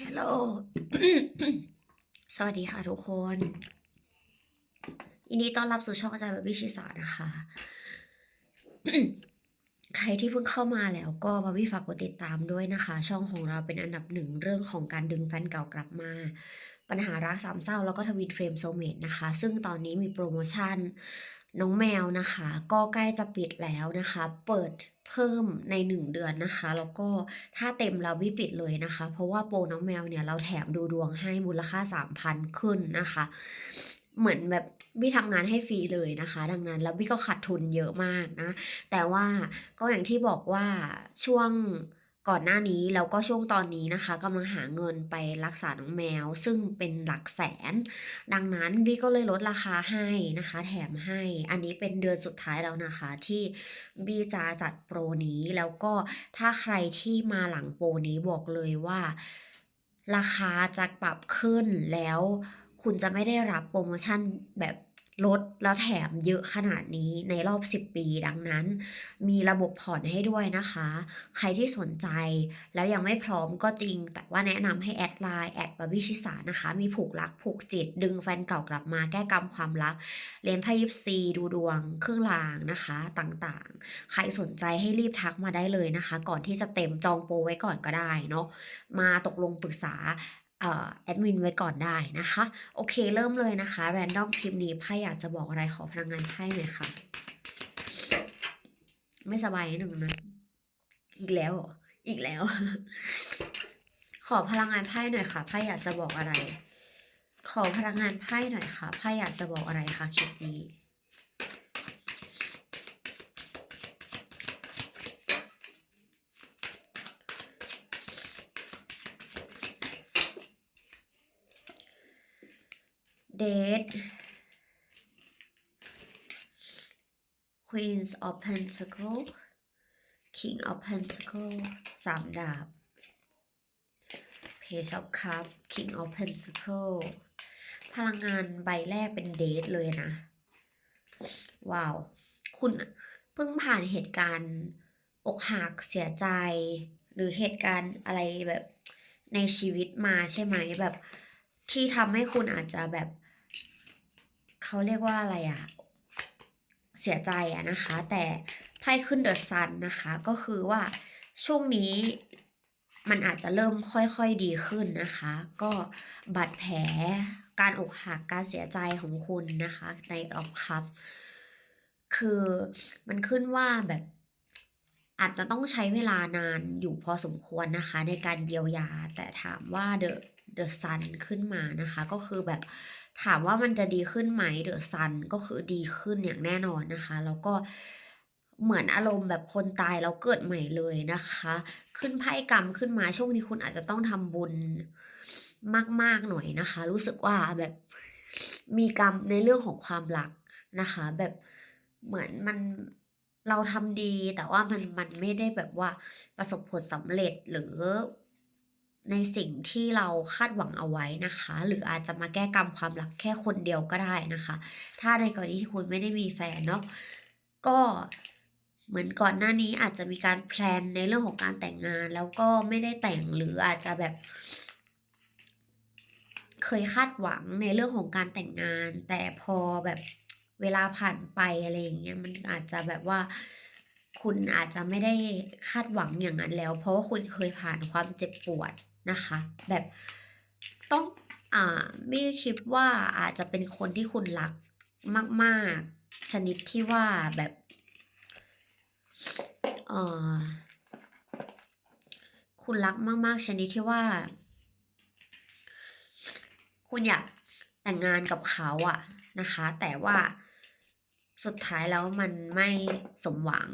ฮัลโหล สวัสดีค่ะทุกคนยินดีต้อนรับสู่ช่องอาจารย์แบบวิชิสานะคะ ใครที่เพิ่งเข้ามาแล้วก็บาวี่ฝากกดติดตามด้วยนะคะ ช่องของเราเป็นอันดับหนึ่งเรื่องของการดึงแฟนเก่ากลับมา ปัญหารักสามเศร้าแล้วก็ทวินเฟรมโซเมตนะคะ ซึ่งตอนนี้มีโปรโมชั่นน้องแมวนะคะ ก็ใกล้จะปิดแล้วนะคะ เปิด เพิ่มใน 1 เดือนนะคะ แล้วก็ถ้าเต็มเราวิปิดเลยนะคะ เพราะว่าโปรน้องแมวเนี่ยเราแถมดูดวงให้มูลค่า 3,000 ขึ้นนะคะ เหมือนแบบบี้ทำงานให้ฟรีเลยนะคะ ดังนั้นแล้วบี้ก็ขาดทุนเยอะมากนะ แต่ว่าก็อย่างที่บอกว่าช่วง ก่อนหน้านี้แล้วก็ช่วงตอนนี้นะคะกำลังหาเงินไปรักษาน้องแมว ซึ่งเป็นหลักแสน ดังนั้นบี้ก็เลยลดราคาให้นะคะ แถมให้อันนี้เป็นเดือนสุดท้ายแล้วนะคะ ที่บี้จะจัดโปรนี้แล้วก็ถ้าใครที่มาหลังโปรนี้บอกเลยว่า ราคาจะปรับขึ้นแล้ว คุณจะไม่ได้รับโปรโมชั่นแบบ ลดแล้วแถมเยอะขนาดนี้ในรอบ 10 ปีดังนั้น มีระบบผ่อนให้ด้วยนะคะ ใครที่สนใจแล้วยังไม่พร้อมก็จริง แต่ว่าแนะนำให้แอดไลน์แอดบาบี้ชิสานะคะ มีผูกรักผูกจิต ดึงแฟนเก่ากลับมาแก้กรรมความรักเรียนไพ่ยิปซีดูดวงเครื่องรางนะคะต่างๆ ใครสนใจให้รีบทักมาได้เลยนะคะ ก่อนที่จะเต็มจองโปรไว้ก่อนก็ได้เนาะมาตกลงปรึกษา แอดมินไว้ก่อนได้นะคะ โอเคเริ่มเลยนะคะแรนดอมคลิปนี้ไพ่อยากจะบอกอะไรขอพลังงานไพ่หน่อยค่ะ ไม่สบายนิดนึงนะ อีกแล้วออีกแล้ว ขอพลังงานไพ่หน่อยค่ะไพ่อยากจะบอกอะไร ขอพลังงานไพ่หน่อยค่ะไพ่อยากจะบอกอะไรคะคลิปนี้ เดท Queens of Pentacle King of Pentacle สามดาบ Page of Cup King of Pentacle พลังงานใบแรกเป็นเดทเลยนะ ว้าว คุณเพิ่งผ่านเหตุการณ์อกหักเสียใจ หรือเหตุการณ์อะไรแบบในชีวิตมาใช่ไหมแบบที่ทำให้คุณอาจจะแบบ เขาเรียกว่าอะไรอะเสียใจอะนะคะ แต่ไพ่ขึ้นเดอะซันนะคะ ก็คือว่าช่วงนี้มันอาจจะเริ่มค่อยๆดีขึ้นนะคะ ก็บาดแผลการอกหักการเสียใจของคุณนะคะในออฟคัพคือมันขึ้นว่าแบบอาจจะต้องใช้เวลานานอยู่พอสมควรนะคะ ในการเยียวยาแต่ถามว่า The The Sun ขึ้นมานะคะ ก็คือแบบ ถามว่ามันจะดีขึ้นไหม The Sun ก็คือดีขึ้นอย่างแน่นอนนะคะ แล้วก็เหมือนอารมณ์แบบคนตายแล้วเกิดใหม่เลยนะคะ ขึ้นไพ่กรรมขึ้นมาช่วงนี้คุณอาจจะต้องทำบุญมาก ๆ หน่อยนะคะ รู้สึกว่าแบบมีกรรมในเรื่องของความรักนะคะ แบบเหมือนมันเราทำดีแต่ว่ามันมันไม่ได้แบบว่าประสบผลสำเร็จหรือ ในสิ่งที่เราคาดหวังเอาไว้นะคะ หรืออาจจะมาแก้กรรมความรักแค่คนเดียวก็ได้นะคะ ถ้าในกรณีที่คุณไม่ได้มีแฟนเนาะก็เหมือนก่อนหน้านี้อาจจะมีการแพลนในเรื่องของการแต่งงาน แล้วก็ไม่ได้แต่งหรืออาจจะแบบ เคยคาดหวังในเรื่องของการแต่งงาน แต่พอแบบเวลาผ่านไปอะไรอย่างเงี้ยมันอาจจะแบบว่าคุณอาจจะไม่ได้คาดหวังอย่างนั้นแล้ว เพราะว่าคุณเคยผ่านความเจ็บปวด นะคะ แบบต้องอ่าไม่คิดว่าอาจจะเป็นคนที่คุณรักมาก ๆ ชนิดที่ว่าแบบเออคุณรักมาก ๆ ชนิดที่ว่า คุณอยากแต่งงานกับเขาอะนะคะ แต่ว่าสุดท้ายแล้วมันไม่สมหวัง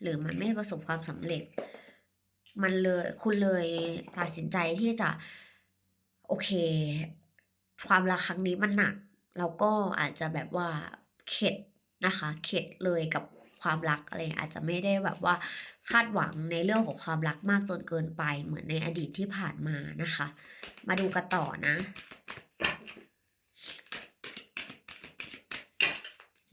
หรือมันไม่ประสบความสำเร็จ มันเลยคุณเลยตัดสินใจที่จะ โอเค ความรักครั้งนี้มันหนักแล้วก็อาจจะแบบว่าเข็ดนะคะ เข็ดเลยกับความรักอะไรอาจจะไม่ได้แบบว่าคาดหวังในเรื่องของความรักมากจนเกินไปเหมือนในอดีตที่ผ่านมานะคะ มาดูกันต่อนะ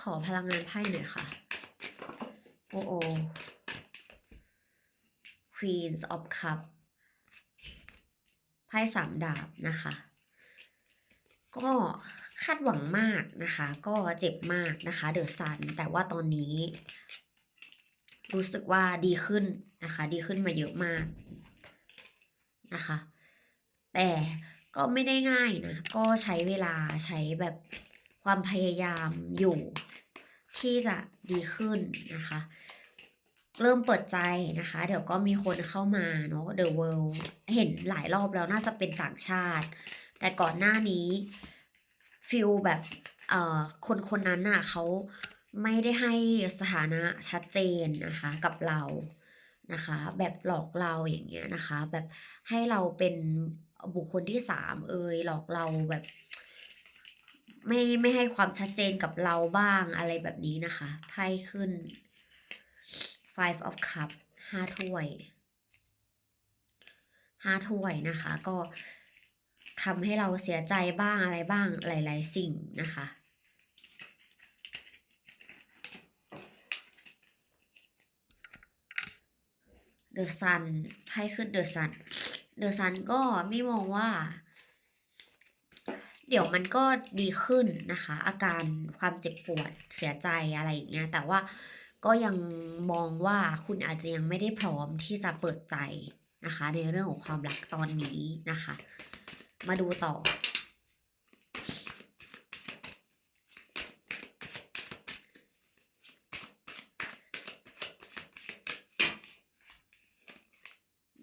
ขอพลังงานไพ่หน่อยค่ะ โอโอ Queens of Cup ไพ่สามดาบนะคะ ก็คาดหวังมากนะคะ ก็เจ็บมากนะคะ เดือะซัน แต่ว่าตอนนี้ รู้สึกว่าดีขึ้นนะคะ ดีขึ้นมาเยอะมากนะคะ แต่ก็ไม่ได้ง่ายนะ ก็ใช้เวลาใช้แบบความพยายามอยู่ ที่จะดีขึ้นนะคะ เริ่มเปิดใจนะคะ เดี๋ยวก็มีคนเข้ามาเนาะ The World เห็นหลายรอบแล้วน่าจะเป็นต่างชาติ แต่ก่อนหน้านี้ฟิลแบบเอ่อคนคนนั้นน่ะเขาไม่ได้ให้สถานะชัดเจนนะคะกับเรานะคะ แบบหลอกเราอย่างเงี้ยนะคะ แบบให้เราเป็นบุคคลที่สามเอยหลอกเราแบบไม่ไม่ให้ความชัดเจนกับเราบ้างอะไรแบบนี้นะคะไพ่ขึ้น five of cup ห้าถ้วยห้าถ้วยนะคะ ก็ทำให้เราเสียใจบ้างอะไรบ้างหลาย ๆ สิ่งนะคะ The Sun ไพ่ขึ้น The Sun The Sun ก็ไม่มองว่า เดี๋ยวมันก็ดีขึ้นนะคะ อาการความเจ็บปวดเสียใจอะไรอย่างเงี้ยแต่ว่า ก็ยังมองว่าคุณอาจจะยังไม่ได้พร้อมที่จะเปิดใจนะคะ ในเรื่องของความรักตอนนี้นะคะ มาดูต่อ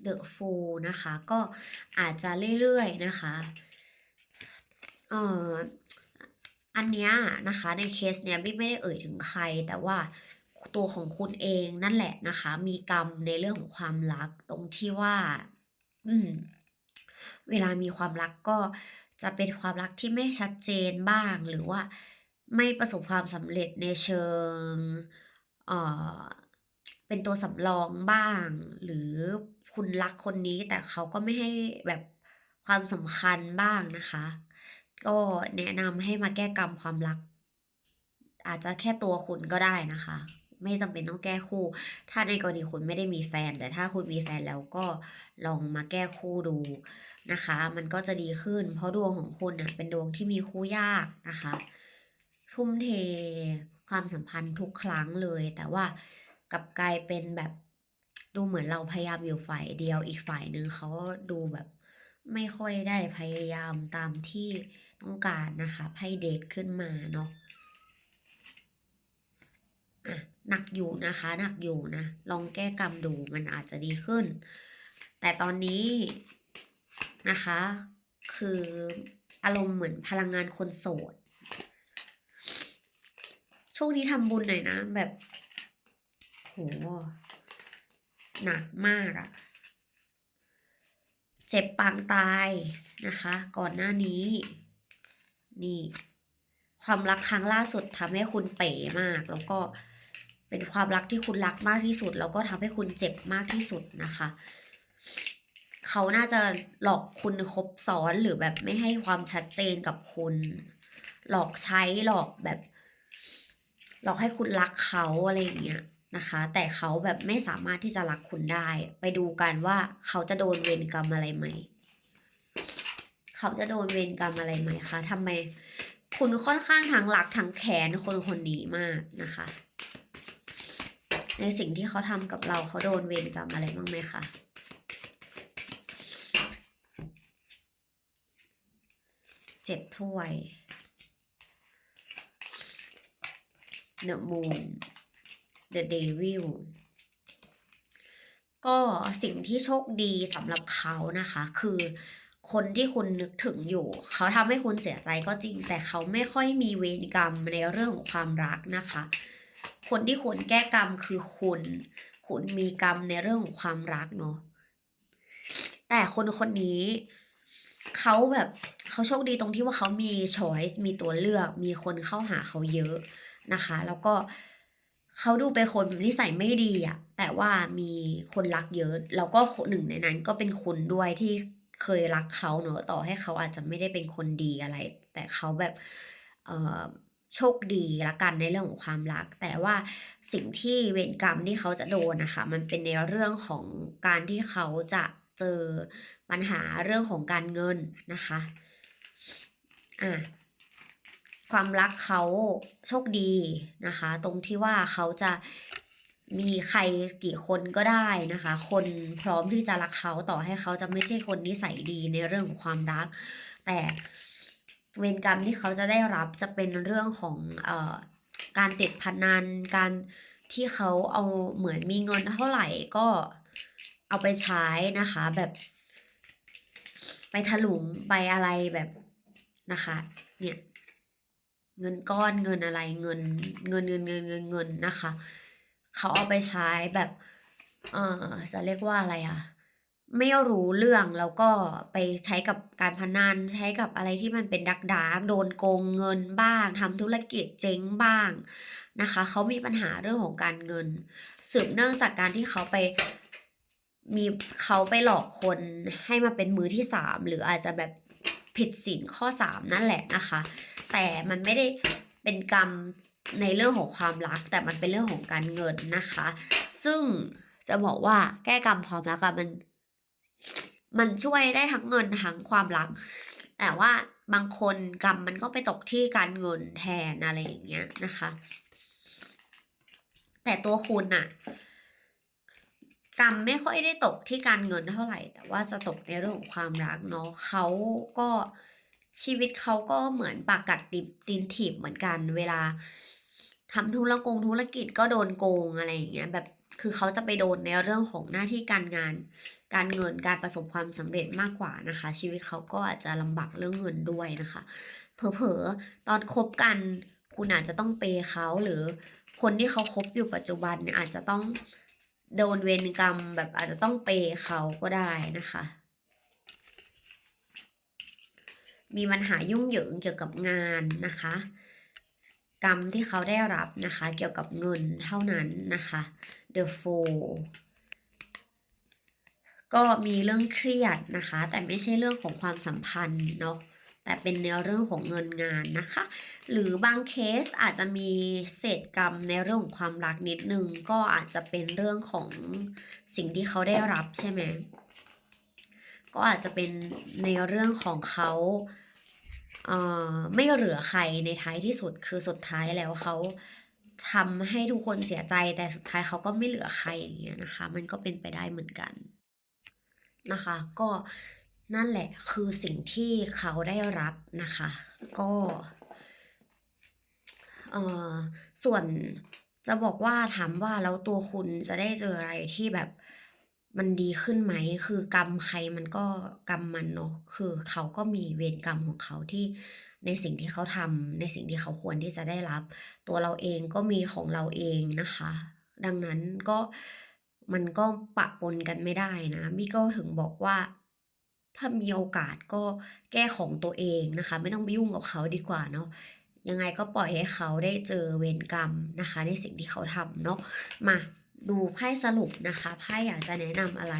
The Fool นะคะก็อาจจะเรื่อยๆนะคะเอ่ออันเนี้ยนะคะในเคสเนี้ยบิ๊กไม่ได้เอ่ยถึงใครแต่ว่า ตัวของคุณเองนั่นแหละนะคะ มีกรรมในเรื่องของความรักตรงที่ว่า อืม เวลามีความรักก็จะเป็นความรักที่ไม่ชัดเจนบ้าง หรือว่าไม่ประสบความสำเร็จในเชิงเอ่อเป็นตัวสำรองบ้าง หรือคุณรักคนนี้แต่เขาก็ไม่ให้แบบความสำคัญบ้างนะคะ ก็แนะนำให้มาแก้กรรมความรัก อาจจะแค่ตัวคุณก็ได้นะคะ ไม่จำเป็นต้องแก้คู่ ถ้าในกรณีคุณไม่ได้มีแฟน แต่ถ้าคุณมีแฟนแล้วก็ลองมาแก้คู่ดูนะคะ มันก็จะดีขึ้น เพราะดวงของคุณน่ะเป็นดวงที่มีคู่ยากนะคะ ทุ่มเทความสัมพันธ์ทุกครั้งเลย แต่ว่ากลับกลายเป็นแบบดูเหมือนเราพยายามอยู่ฝ่ายเดียวอีกฝ่ายหนึ่งเขาดูแบบไม่ค่อยได้พยายามตามที่ต้องการนะคะไพ่เดทขึ้นมาเนาะอะ หนักอยู่นะคะหนักอยู่นะ ลองแก้กรรมดูมันอาจจะดีขึ้น แต่ตอนนี้นะคะ คืออารมณ์เหมือนพลังงานคนโสดช่วงนี้ทำบุญหน่อยนะ แบบโหหนักมากอะเจ็บปางตายนะคะ ก่อนหน้านี้ นี่ ความรักครั้งล่าสุดทำให้คุณเป๋มากแล้วก็ เป็นความรักที่คุณรักมากที่สุด แล้วก็ทำให้คุณเจ็บมากที่สุดนะคะ เขาน่าจะหลอกคุณคบซ้อนหรือแบบไม่ให้ความชัดเจนกับคุณ หลอกใช้หลอกแบบ หลอกให้คุณรักเขาอะไรอย่างเงี้ยนะคะ แต่เขาแบบไม่สามารถที่จะรักคุณได้ ไปดูกันว่าเขาจะโดนเวรกรรมอะไรไหมเขาจะโดนเวรกรรมอะไรไหมคะทำไม คุณค่อนข้างทั้งรักทั้งแค้นคนคนนี้มากนะคะ ในสิ่งที่เขาทำกับเราเขาโดนเวรกรรมอะไรบ้างไหมคะเจ็ดถ้วย The Moon The Devil ก็สิ่งที่โชคดีสำหรับเขานะคะ คือคนที่คุณนึกถึงอยู่ เขาทำให้คุณเสียใจก็จริง แต่เขาไม่ค่อยมีเวรกรรมในเรื่องของความรักนะคะ คนที่ควรแก้กรรมคือคุณคุณมีกรรมในเรื่องของความรักเนาะแต่คนคนนี้เขาแบบเขาโชคดีตรงที่ว่าเขามีช้อยส์มีตัวเลือก มีคนเข้าหาเขาเยอะนะคะ แล้วก็เขาดูเป็นคนนิสัยไม่ดีอะแต่ว่ามีคนรักเยอะ แล้วก็หนึ่งในนั้นก็เป็นคุณด้วยที่เคยรักเขาเนอะต่อให้เขาอาจจะไม่ได้เป็นคนดีอะไร แต่เขาแบบ เออ โชคดีละกันในเรื่องของความรัก แต่ว่าสิ่งที่เวรกรรมที่เขาจะโดนนะคะ มันเป็นในเรื่องของการที่เขาจะเจอปัญหาเรื่องของการเงินนะคะอะความรักเขาโชคดีนะคะ ตรงที่ว่าเขาจะมีใครกี่คนก็ได้นะคะ คนพร้อมที่จะรักเขาต่อให้เขาจะไม่ใช่คนนิสัยดีในเรื่องของความรัก แต่ เวรกรรมที่เขาจะได้รับจะเป็นเรื่องของเอ่อการติดพนันการที่เขาเอาเหมือนมีเงินเท่าไหร่ก็เอาไปใช้นะคะ แบบ ไปถลุงไปอะไรแบบนะคะ เนี่ยเงินก้อนเงินอะไรเงินเงินเงินเงินเงินเงินนะคะ เขาเอาไปใช้แบบ เอ่อจะเรียกว่าอะไรอะ ไม่รู้เรื่องแล้วก็ไปใช้กับการพนันใช้กับอะไรที่มันเป็นดักดาร์กโดนโกงเงินบ้างทำธุรกิจเจ๊งบ้างนะคะเขามีปัญหาเรื่องของการเงิน สืบเนื่องจากการที่เขาไปมีเขาไปหลอกคนให้มาเป็นมือที่สามหรืออาจจะแบบผิดศีลข้อสามนั่นแหละนะคะ แต่มันไม่ได้เป็นกรรมในเรื่องของความรัก แต่มันเป็นเรื่องของการเงินนะคะ ซึ่งจะบอกว่าแก้กรรมความรักอะมัน มันช่วยได้ทั้งเงินทั้งความรัก แต่ว่าบางคนกรรมมันก็ไปตกที่การเงินแทนอะไรอย่างเงี้ยนะคะ แต่ตัวคุณน่ะกรรมไม่ค่อยได้ตกที่การเงินเท่าไหร่ แต่ว่าจะตกในเรื่องของความรักเนาะเขาก็ชีวิตเขาก็เหมือนปากกัดติตีนถีบเหมือนกัน เวลาทำธุรกงธุรกิจก็โดนโกงอะไรอย่างเงี้ยแบบ คือเขาจะไปโดนในเรื่องของหน้าที่การงาน การเงินการประสบความสำเร็จมากกว่านะคะ ชีวิตเขาก็อาจจะลำบากเรื่องเงินด้วยนะคะ เผลอๆตอนคบกันคุณอาจจะต้องเปย์เขาหรือคนที่เขาคบอยู่ปัจจุบันเนี่ยอาจจะต้องโดนเวรกรรมแบบอาจจะต้องเปย์เขาก็ได้นะคะ มีปัญหายุ่งเหยิงเกี่ยวกับงานนะคะ กรรมที่เขาได้รับนะคะ เกี่ยวกับเงินเท่านั้นนะคะ The Fool ก็มีเรื่องเครียดนะคะ แต่ไม่ใช่เรื่องของความสัมพันธ์เนาะแต่เป็นในเรื่องของเงินงานนะคะ หรือบางเคสอาจจะมีเศษกรรมในเรื่องของความรักนิดนึง ก็อาจจะเป็นเรื่องของสิ่งที่เขาได้รับใช่ไหมก็อาจจะเป็นในเรื่องของเขา ไม่เหลือใครในท้ายที่สุดคือสุดท้ายแล้วเขาทำให้ทุกคนเสียใจแต่สุดท้ายเขาก็ไม่เหลือใครอย่างเงี้ยนะคะ มันก็เป็นไปได้เหมือนกันนะคะ ก็นั่นแหละคือสิ่งที่เขาได้รับนะคะ ก็เออส่วนจะบอกว่าถามว่าแล้วตัวคุณจะได้เจออะไรที่แบบ มันดีขึ้นไหม คือกรรมใครมันก็กรรมมันเนาะ คือเขาก็มีเวรกรรมของเขาที่ในสิ่งที่เขาทำในสิ่งที่เขาควรที่จะได้รับ ตัวเราเองก็มีของเราเองนะคะ ดังนั้นก็มันก็ปะปนกันไม่ได้นะมี่ก็ถึงบอกว่า ถ้ามีโอกาสก็แก้ของตัวเองนะคะ ไม่ต้องไปยุ่งกับเขาดีกว่าเนาะยังไงก็ปล่อยให้เขาได้เจอเวรกรรมนะคะ ในสิ่งที่เขาทำเนาะมา ดูไพ่สรุปนะคะไพ่อยากจะแนะนำอะไร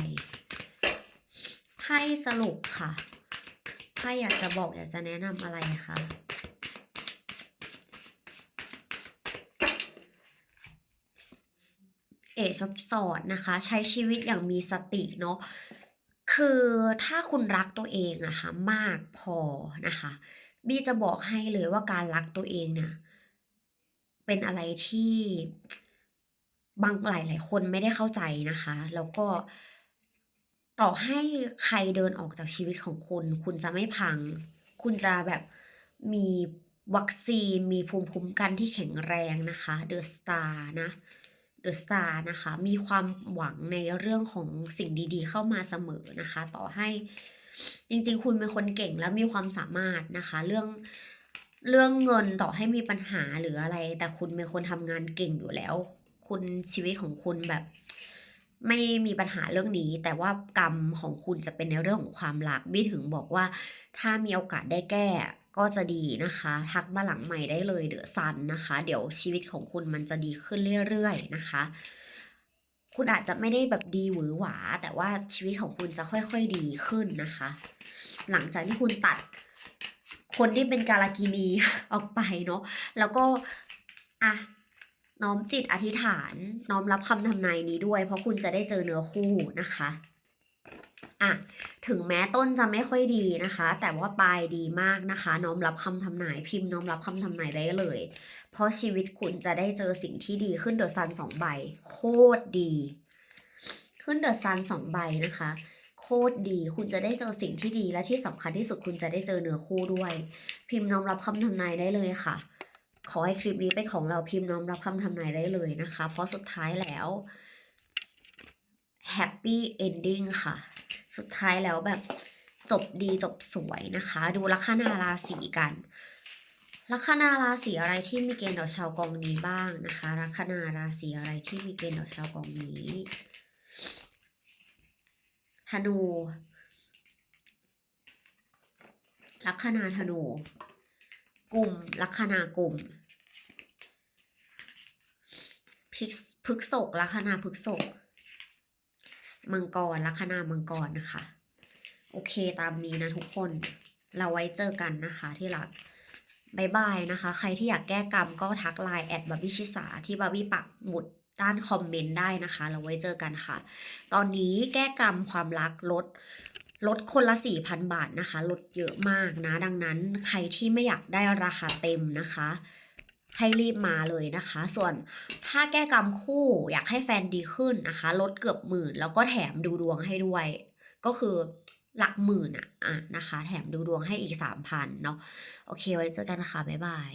ไพ่สรุปค่ะไพ่อยากจะบอกอยากจะแนะนำอะไรคะเอชอบสอดนะคะ ใช้ชีวิตอย่างมีสติเนาะคือถ้าคุณรักตัวเองอะคะมากพอนะคะบีจะบอกให้เลยว่าการรักตัวเองเนี่ยเป็นอะไรที่ บางหลายหลายคนไม่ได้เข้าใจนะคะ แล้วก็ต่อให้ใครเดินออกจากชีวิตของคุณ คุณจะไม่พัง คุณจะแบบมีวัคซีนมีภูมิคุ้มกันที่แข็งแรงนะคะเดอะสตาร์นะเดอะสตาร์นะคะ มีความหวังในเรื่องของสิ่งดีๆ เข้ามาเสมอนะคะ ต่อให้จริงๆ คุณเป็นคนเก่งและมีความสามารถนะคะ เรื่องเรื่องเงินต่อให้มีปัญหาหรืออะไร แต่คุณเป็นคนทำงานเก่งอยู่แล้ว คุณชีวิตของคุณแบบ ไม่มีปัญหาเรื่องนี้ แต่ว่ากรรมของคุณจะเป็นในเรื่องของความรักบี้ถึงบอกว่า ถ้ามีโอกาสได้แก้ก็จะดีนะคะ ทักมาหลังใหม่ได้เลยเดอซันนะคะ เดี๋ยวชีวิตของคุณมันจะดีขึ้นเรื่อยๆนะคะคุณอาจจะไม่ได้แบบดีหวือหวา แต่ว่าชีวิตของคุณจะค่อยๆดีขึ้นนะคะ หลังจากที่คุณตัดคนที่เป็นการากินีออกไปเนาะแล้วก็อะ น้อมจิตอธิษฐาน น้อมรับคำทำนายนี้ด้วย เพราะคุณจะได้เจอเนื้อคู่นะคะอะถึงแม้ต้นจะไม่ค่อยดีนะคะ แต่ว่าปลายดีมากนะคะ น้อมรับคำทำนายพิมพ์น้อมรับคำทำนายได้เลย เพราะชีวิตคุณจะได้เจอสิ่งที่ดีขึ้นเดอะซันสองใบ โคตรดี ขึ้นเดอะซันสองใบนะคะ โคตรดีคุณจะได้เจอสิ่งที่ดีและที่สำคัญที่สุดคุณจะได้เจอเนื้อคู่ด้วย พิมพ์น้อมรับคำทำนายได้เลยค่ะ ขอให้คลิปนี้เป็นของเราพิมพ์น้อมรับคำทำนายได้เลยนะคะ เพราะสุดท้ายแล้ว happy ending ค่ะ สุดท้ายแล้วแบบจบดีจบสวยนะคะ ดูลัคนาราศีกันลัคนาราศีอะไรที่มีเกณฑ์ต่อชาวกองนี้บ้างนะคะลัคนาราศีอะไรที่มีเกณฑ์ต่อชาวกองนี้ธนูลัคนาธนู กลุ่มลัคนากลุ่ม พิกพฤกษกลัคนาพฤกษกมังกรลัคนามังกรนะคะ โอเคตามนี้นะทุกคนเราไว้เจอกันนะคะที่รักบายบายนะคะ ใครที่อยากแก้กรรมก็ทักไลน์แอดบาร์บี้ชิสาที่บาร์บี้ปักหมุดด้านคอมเมนต์ได้นะคะ เราไว้เจอกันค่ะ ตอนนี้แก้กรรมความรักลดลดคนละ 4,000 บาทนะคะ ลดเยอะมากนะ ดังนั้นใครที่ไม่อยากได้ราคาเต็มนะคะ ให้รีบมาเลยนะคะ ส่วนถ้าแก้กรรมคู่อยากให้แฟนดีขึ้นนะคะ ลดเกือบหมื่น แล้วก็แถมดูดวงให้ด้วย ก็คือหลักหมื่นอะอะนะคะ แถมดูดวงให้อีกสามพันเนาะโอเคไว้เจอกันค่ะ บ๊ายบาย